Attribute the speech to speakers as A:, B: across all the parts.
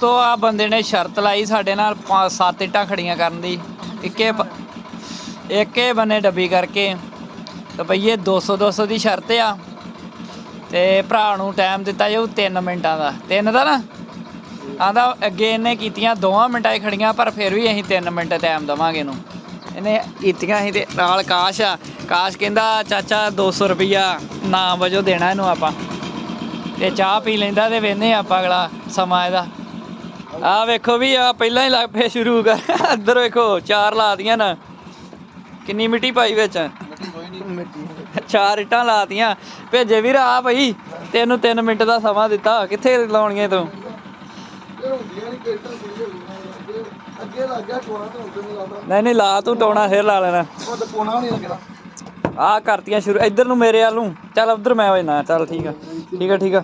A: ਤੋ ਆ ਬੰਦੇ ਨੇ ਸ਼ਰਤ ਲਾਈ ਸਾਡੇ ਨਾਲ ਪੰਜ ਸੱਤ ਇੱਟਾਂ ਖੜੀਆਂ ਕਰਨ ਦੀ। ਇੱਕੇ ਪ- ਇੱਕੇ ਬੰਨੇ ਡੱਬੀ ਕਰਕੇ। ਤੇ ਬਈਏ 200 200 ਦੀ ਸ਼ਰਤ ਆ। ਤੇ ਭਰਾ ਨੂੰ ਟਾਈਮ ਦਿੱਤਾ ਜਾਊ 3 ਮਿੰਟਾਂ ਦਾ। 3 ਦਾ ਨਾ? ਆਂਦਾ ਅੱਗੇ ਇਹਨੇ ਕੀਤੀਆਂ ਦੋਵਾਂ ਮਿੰਟਾਂ 'ਚ ਖੜੀਆਂ, ਪਰ ਫਿਰ ਵੀ ਅਸੀਂ 3 ਮਿੰਟ ਟਾਈਮ ਦਵਾਂਗੇ ਇਹਨੂੰ। ਇਹਨੇ ਕੀਤੀਆਂ ਅਸੀਂ ਤੇ ਨਾਲ ਕਾਸ਼ ਆ। ਕਾਸ਼ ਕਹਿੰਦਾ, ਚਾਚਾ 200 ਰੁਪਈਆ ਨਾਮ ਵਜੋਂ ਦੇਣਾ ਇਹਨੂੰ ਆਪਾਂ। ਤੇ ਚਾਹ ਪੀ ਲੈਂਦਾ ਤੇ ਵੇਨੇ ਆਪਾਂ ਅਗਲਾ ਸਮਾਂ ਇਹਦਾ। ਆ ਵੇਖੋ ਵੀ ਆ, ਪਹਿਲਾਂ ਹੀ ਲੱਗ ਪਏ ਸ਼ੁਰੂ ਕਰ। ਇੱਧਰ ਵੇਖੋ, ਚਾਰ ਲਾਤੀਆਂ ਨਾ। ਕਿੰਨੀ ਮਿੱਟੀ ਪਾਈ ਵਿੱਚ। ਚਾਰ ਇਟਾਂ ਲਾਤੀਆਂ। ਭੇਜੇ ਵੀਰ ਆ ਭਾਈ ਤੈਨੂੰ 3 ਮਿੰਟ ਦਾ ਸਮਾਂ ਦਿੱਤਾ। ਕਿੱਥੇ ਲਾਉਣੀਆਂ ਤੂੰ?
B: ਨਹੀਂ
A: ਨਹੀਂ, ਲਾ ਤੂੰ ਟੋਣਾ, ਫਿਰ ਲਾ ਲੈਣਾ। ਆ ਕਰਤੀਆਂ ਸ਼ੁਰੂ। ਇੱਧਰ ਨੂੰ ਮੇਰੇ ਵੱਲ ਨੂੰ। ਚੱਲ, ਉਧਰ ਮੈਂ ਹੋ ਨਾ ਚੱਲ, ਠੀਕ ਆ। ਠੀਕ ਆ ਠੀਕ ਆ।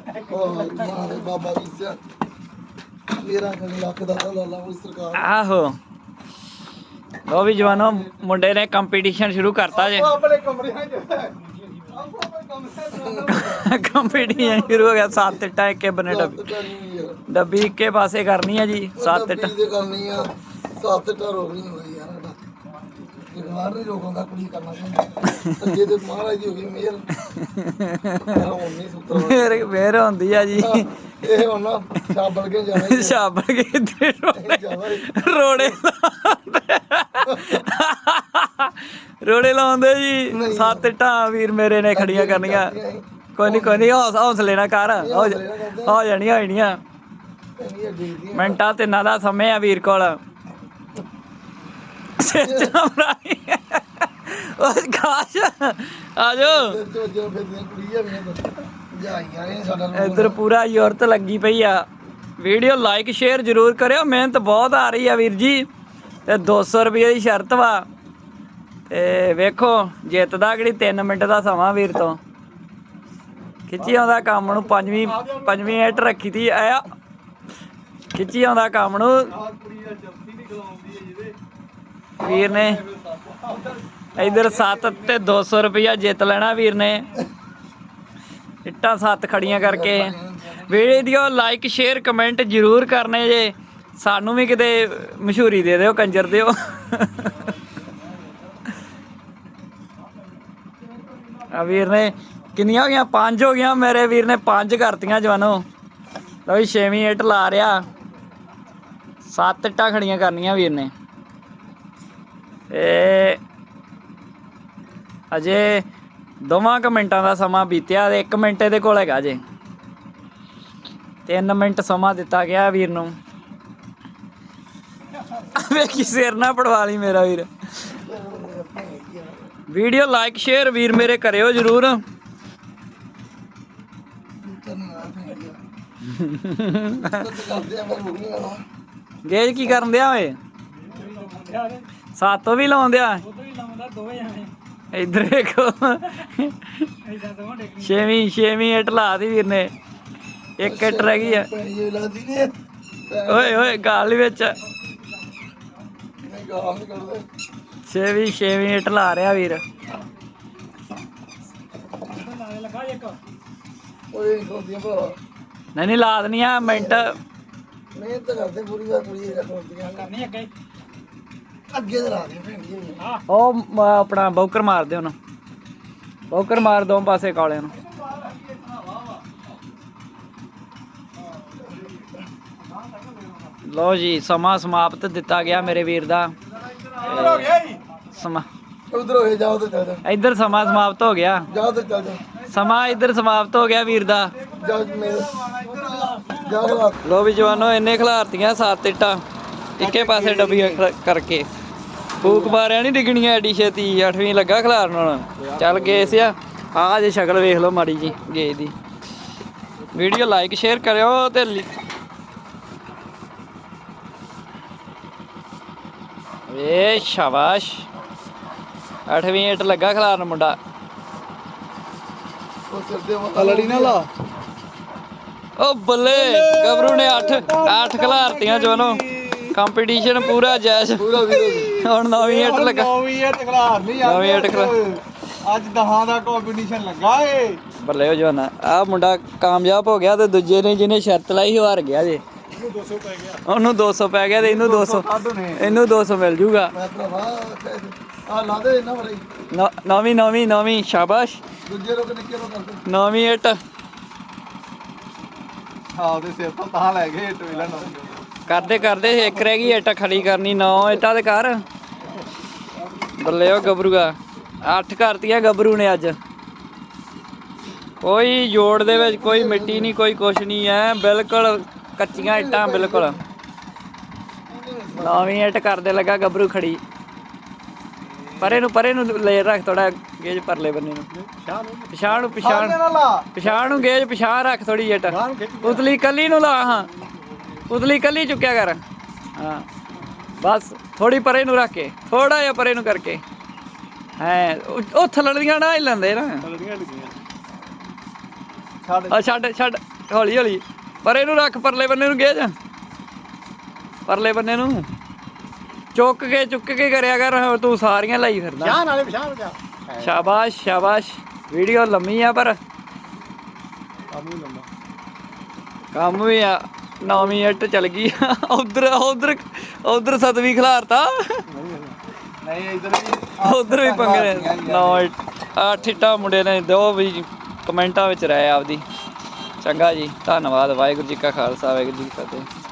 A: ਆਹੋ। ਲੋ ਵੀ ਜਵਾਨੋ ਮੁੰਡੇ ਨੇ ਕੰਪੀਟੀਸ਼ਨ ਸ਼ੁਰੂ ਕਰਤਾ ਜੇ।
B: ਆਪਣੇ ਕਮਰਿਆਂ 'ਚ। ਆਪੋ ਆਪਣੇ
A: ਕੰਪੀਟੀਸ਼ਨ ਸ਼ੁਰੂ ਹੋ ਗਿਆ ਸੱਤ ਇੱਟਾਂ ਇੱਕੇ ਬਨੇ ਡੱਬੀ। ਡੱਬੀ ਇੱਕੇ ਪਾਸੇ ਕਰਨੀ ਆ ਜੀ ਸੱਤ ਇੱਟਾਂ।
B: ਕਰਨੀ ਆ। ਸੱਤ ਇੱਟਾਂ ਰੋਕਣੀ ਹੋਈ ਯਾਰ ਜਗਵਾਰ ਨਹੀਂ ਰੋਕਦਾ ਕੁੜੀ ਕਰਨਾ ਚਾਹੀਦਾ। ਜੇ ਤੇ ਮਹਾਰਾਜ ਹੋ ਗਈ ਮੇਰ
A: ਮੇਰ ਹੁੰਦੀ ਆ ਜੀ।
B: ਇਹ ਹੁਣ ਨਾ ਛਾਬਲ ਕੇ ਜਾਣਾ ਹੀ
A: ਕੇ ਇੱਧਰ ਰੋੜੇ
B: ਹੀ
A: ਰੋੜੇ ਲਾਉਂਦੇ। ਰੋੜੇ ਲਾਉਂਦੇ ਜੀ।
B: ਨਹੀਂ।
A: ਸੱਤ ਵੀਰ ਮੇਰੇ ਨੇ ਖੜੀਆਂ ਕਰਨੀਆਂ। ਕੋਈ ਨਹੀਂ ਕੋਈ ਨਹੀਂ ਹੌਸ ਹੌਸਲੇ ਨਾ ਕਰ। ਹੋ ਜਾ- ਹੋ ਜਾਣੀਆਂ ਹੋ ਜਾਣੀਆਂ।
B: ਨਹੀਂ ਡੀਦੀ
A: ਮਿੰਟਾਂ ਤਿੰਨਾਂ ਦਾ ਸਮੇਂ ਆ ਵੀਰ ਕੋਲ। ਸਿਸਟਮ ਰਾਈ ਉਹ ਕਾਸ਼ ਆ ਜਾਓ।
B: ਤੇ ਜੋ ਫਿਰਦੀਆਂ ਕੁੜੀਆਂ ਵੀ ਨੇ
A: ਇੱਧਰ ਪੂਰਾ ਯੂਰਤ ਲੱਗੀ ਪਈ ਆ। ਵੀਡੀਓ ਲਾਈਕ ਸ਼ੇਅਰ ਜ਼ਰੂਰ ਕਰਿਓ ਮਿਹਨਤ ਬਹੁਤ ਆ ਰਹੀ ਆ ਵੀਰ ਜੀ। ਤੇ 200 ਰੁਪਏ ਦੀ ਸ਼ਰਤ ਵਾ। ਤੇ ਵੇਖੋ ਜਿੱਤਦਾ ਕਿਹੜੀ 3 ਮਿੰਟ ਦਾ ਸਮਾਂ ਵੀਰ ਤੋਂ। ਖਿੱਚੀ ਆਉਂਦਾ ਕੰਮ ਨੂੰ ਪੰਜਵੀਂ ਪੰਜਵੀਂ ਐਟ ਰੱਖੀ ਤੀ ਆ। ਖਿੱਚੀ ਆਉਂਦਾ ਕੰਮ ਨੂੰ ਵੀਰ ਨੇ ਇਧਰ 7 ਤੇ 200 ਰੁਪਇਆ ਜਿੱਤ ਲੈਣਾ ਵੀਰ ਨੇ। ਇੱਟਾਂ ਸੱਤ ਖੜੀਆਂ ਕਰਕੇ। ਵੀਡੀਓ ਲਾਈਕ ਸ਼ੇਅਰ ਕਮੈਂਟ ਜ਼ਰੂਰ ਕਰਨੇ ਜੇ। ਸਾਨੂੰ ਵੀ ਕਿਤੇ ਮਸ਼ਹੂਰੀ ਦੇ ਦਿਓ, ਕੰਜਰ ਦਿਓ। ਆ ਵੀਰ ਨੇ ਕਿੰਨੀਆਂ ਹੋ ਗਈਆਂ? ਪੰਜ ਹੋ ਗਈਆਂ। ਮੇਰੇ ਵੀਰ ਨੇ ਪੰਜ ਕਰਤੀਆਂ ਜਵਾਨੋ। ਲਓ ਵੀ ਛੇਵੀਂ ਇੱਟ ਲਾ ਰਿਆ। ਸੱਤ ਇੱਟਾਂ ਖੜੀਆਂ ਕਰਨੀਆਂ ਵੀਰ ਨੇ। ਤੇ ਅਜੇ ਦੋਵਾਂ ਕੁ ਮਿੰਟਾਂ ਦਾ ਸਮਾਂ ਬੀਤਿਆ ਤੇ 1 ਮਿੰਟ ਇਹਦੇ ਕੋਲ ਹੈਗਾ ਜੇ। 3 ਮਿੰਟ ਸਮਾਂ ਦਿੱਤਾ ਗਿਆ ਵੀਰ ਨੂੰ। ਵੇਖੀ ਸਿਰ ਨਾ ਪੜਵਾ ਲਈ ਮੇਰਾ ਵੀਰ। ਵੀਡੀਓ ਲਾਈਕ, ਸ਼ੇਅਰ ਵੀਰ ਮੇਰੇ ਕਰਿਓ ਜਰੂਰ।
B: ਕਰਦੇ
A: ਗੇਜ ਕੀ ਕਰਨ ਦਿਆ ਓਏ? ਸਾਤੋਂ ਵੀ ਲਾਉਣ ਦਿਆ ਇੱਧਰ ਵੇਖੋ ਛੇਵੀਂ ਛੇਵੀਂ ਇੱਟ ਲਾ ਦੀ ਵੀਰ ਨੇ। ਇੱਕ ਇੱਟ ਰਹਿ ਗਈ ਆ। ਓਏ ਓਏ ਗਾਲ ਵਿੱਚ। ਛੇਵੀਂ ਛੇਵੀਂ ਇੱਟ ਲਾ ਰਿਹਾ ਵੀਰ।
B: ਓਏ ਨਹੀਂ
A: ਨਹੀਂ ਲਾ ਦਨੀਆਂ ਮਿੰਟ।
B: ਮਿਹਨਤ ਕਰਦੇ ਪੂਰੀ ਵਾਰ ਖੋਦੀਆਂ ਕਰਨੀ ਅੱਗੇ। ਅੱਗੇ ਤੇ ਲਾ ਦੇ ਭੈਣੀ ਜੀ
A: ਉਹ ਮ- ਆਪਣਾ ਬੌਕਰ ਮਾਰ ਦੇ ਉਹਨੂੰ ਬੌਕਰ ਮਾਰ ਦੋ ਪਾਸੇ ਕਾਲਿਆਂ ਨੂੰ। ਲੋ ਜੀ ਸਮਾਂ ਸਮਾਪਤ ਦਿੱਤਾ ਗਿਆ ਮੇਰੇ ਵੀਰ ਦਾ।
B: ਹੋ ਗਿਆ ਜੀ।
A: ਸਮਾਂ
B: ਉਧਰ ਹੋ ਜਾਓ ਤੇ ਚੱਲ ਜਾ।
A: ਇੱਧਰ ਸਮਾਂ ਸਮਾਪਤ ਹੋ ਗਿਆ।
B: ਜਾਓ ਤੇ ਚੱਲ ਜਾ।
A: ਸਮਾਂ ਇੱਧਰ ਸਮਾਪਤ ਹੋ ਗਿਆ ਵੀਰ ਦਾ।
B: ਜਾ ਮੇਰੇ ਜਾ ਲਾ
A: ਲੋ ਵੀ ਜਵਾਨੋ ਇੰਨੇ ਖਿਲਾਰਤੀਆਂ ਸੱਤ ਇੱਟਾਂ। ਇੱਕੇ ਪਾਸੇ ਡੱਬੀਆਂ ਖ- ਕਰਕੇ। ਫੂਕ ਮਾਰਿਆ ਨਹੀਂ ਡਿੱਗਣੀਆਂ ਐਡੀ ਛੇਤੀ ਅੱਠਵੀਂ ਲੱਗਾ ਖਿਲਾਰਨ ਹੁਣ ਚੱਲ ਗਏ ਸਿਆ ਆਹ ਜੇ ਸ਼ਕਲ ਵੇਖ ਲਓ ਮਾੜੀ ਜੀ ਗਏ ਦੀ। ਵੀਡੀਓ ਲਾਈਕ ਸ਼ੇਅਰ ਕਰਿਓ ਤੇ ਏ ਸ਼ਾਬਾਸ਼। ਅੱਠਵੀਂ ਇੱਟ ਲੱਗਾ ਖਿਲਾਰਨ ਮੁੰਡਾ।
B: ਉਹ ਸਿਰ ਦੇ ਮਾ ਲੜੀ ਨਾ ਲਾ।
A: ਓ ਬੱਲੇ ਗਬਰੂ ਨੇ 8 8 ਖਿਲਾਰਤੀਆਂ ਜਵਾਨੋ ਕੰਪੀਟੀਸ਼ਨ ਪੂਰਾ ਜੈਸ਼।
B: ਪੂਰਾ ਵੀਰੋ
A: ਹੁਣ ਨਵੀਂ ਇੱਟ ਲੱਗਾ।
C: ਨੌਵੀਂ ਇਹ ਤਕਰਾਰ ਨਹੀਂ ਆ
A: ਨਵੀਂ ਇੱਟ ਖਿਲਾ-
C: ਅੱਜ ਦਹਾਂ ਦਾ ਕੰਪੀਟੀਸ਼ਨ ਲੱਗਾ ਏ।
A: ਬੱਲੇ ਹੋ ਜਵਾਨਾ ਆ ਮੁੰਡਾ ਕਾਮਯਾਬ ਹੋ ਗਿਆ ਤੇ ਦੂਜੇ ਨੇ ਜਿਹਨੇ ਸ਼ਰਤ ਲਾਈ ਹਾਰ ਗਿਆ ਜੇ। ਉਹਨੂੰ 200 ਪੈ ਗਿਆ ਤੇ ਇਹਨੂੰ 200
C: ਕੱਢ ਨੇ।
A: ਇਹਨੂੰ 200 ਮਿਲ ਜੂਗਾ।
B: ਆ ਲਾ ਦੇ ਇਹਨਾਂ ਵਾਲੀ।
A: ਨਵੀਂ ਨਵੀਂ ਨਵੀਂ ਸ਼ਾਬਾਸ਼।
B: ਦੂਜੇ ਲੋਕ ਨਿੱਕੇ ਲੋਕ ਕਰਦੇ।
A: ਨਵੀਂ ਇੱਟ
C: ਆਪਦੇ ਸਿਰ ਤੋਂ ਤਾਂ ਲੈ ਗਏ ਟਵੇਲਾ ਨੂੰ
A: ਕਰਦੇ ਕਰਦੇ ਇੱਕ ਰਹਿ ਗਈ ਇੱਟ ਖੜੀ ਕਰਨੀ ਨੌ ਇੱਟਾਂ ਦੇ ਕਰ ਬੱਲੇ ਉਹ ਗੱਭਰੂਗਾ ਅੱਠ ਕਰਤੀਆਂ ਗੱਭਰੂ ਨੇ ਅੱਜ। ਕੋਈ ਜੋੜ ਦੇ ਵਿੱਚ ਕੋਈ ਮਿੱਟੀ ਨਹੀਂ ਕੋਈ ਕੁਛ ਨਹੀਂ ਐ ਬਿਲਕੁਲ ਕੱਚੀਆਂ ਇੱਟਾਂ ਬਿਲਕੁਲ। ਨਵੀਂ ਇੱਟ ਕਰਦੇ ਲੱਗਾ ਗੱਭਰੂ ਖੜੀ। ਪਰੇ ਨੂੰ ਪਰੇ ਨੂੰ ਲੈ ਰੱਖ ਥੋੜਾ ਗੇਜ ਪਰਲੇ ਬੰਨੇ ਨੂੰ। ਪਿਛਾਣ ਨੂੰ ਪਿਛਾਣ ਪਿਛਾਣ ਨੂੰ ਗੇਜ ਪਿਛਾਣ ਰੱਖ ਥੋੜੀ ਇੱਟ। ਉਤਲੀ ਕੱਲੀ ਨੂੰ ਲਾ ਹਾਂ। ਉਤਲੀ ਕੱਲੀ ਚੁੱਕਿਆ ਕਰ। ਹਾਂ। ਬਸ ਥੋੜੀ ਪਰੇ ਨੂੰ ਰੱਖ ਕੇ ਥੋੜਾ ਜਿਹਾ ਪਰੇ ਨੂੰ ਕਰਕੇ। ਹੈ ਉਹ ਥਲੜੀਆਂ ਨਾ ਹੀ ਲੈਂਦੇ ਨਾ।
C: ਛੱਡ
A: ਆ ਛੱਡ ਛੱਡ ਹੌਲੀ ਹੌਲੀ। ਪਰੇ ਨੂੰ ਰੱਖ ਪਰਲੇ ਬੰਨੇ ਨੂੰ ਗੇਜ। ਪਰਲੇ ਬੰਨੇ ਨੂੰ। ਚੁੱਕ ਕੇ ਚੁੱਕ ਕੇ ਕਰਿਆ ਕਰ ਤੂੰ ਸਾਰੀਆਂ ਲਾਈ ਫਿਰਦਾ।
C: ਚਾਹ ਨਾਲੇ ਪਛਾਣ ਜਾ।
A: ਸ਼ਾਬਾਸ਼ ਸ਼ਾਬਾਸ਼। ਵੀਡੀਓ ਲੰਮੀ ਆ ਪਰ।
C: ਲੰਮਾ।
A: ਕੰਮ ਵੀ ਆ। ਨੌਵੀਂ ਇੱਟ ਚਲ ਗਈ। ਉਧਰ ਉਧਰ ਉਧਰ ਸਤਵੀਂ ਖਿਲਾਰਤਾ।
C: ਨਹੀਂ ਇਧਰ ਵੀ
A: ਉਧਰ ਵੀ ਪੰਗੇ ਨੇ ਇੱਟ ਮੁੰਡੇ ਨੇ ਦੋ ਵੀ ਕਮੈਂਟਾਂ ਵਿੱਚ ਰਹਿ ਆਪਦੀ। ਚੰਗਾ ਜੀ ਧੰਨਵਾਦ ਵਾਹਿਗੁਰੂ ਜੀ ਕਾ ਖਾਲਸਾ ਵਾਹਿਗੁਰੂ ਜੀ ਕੀ ਫਤਿਹ।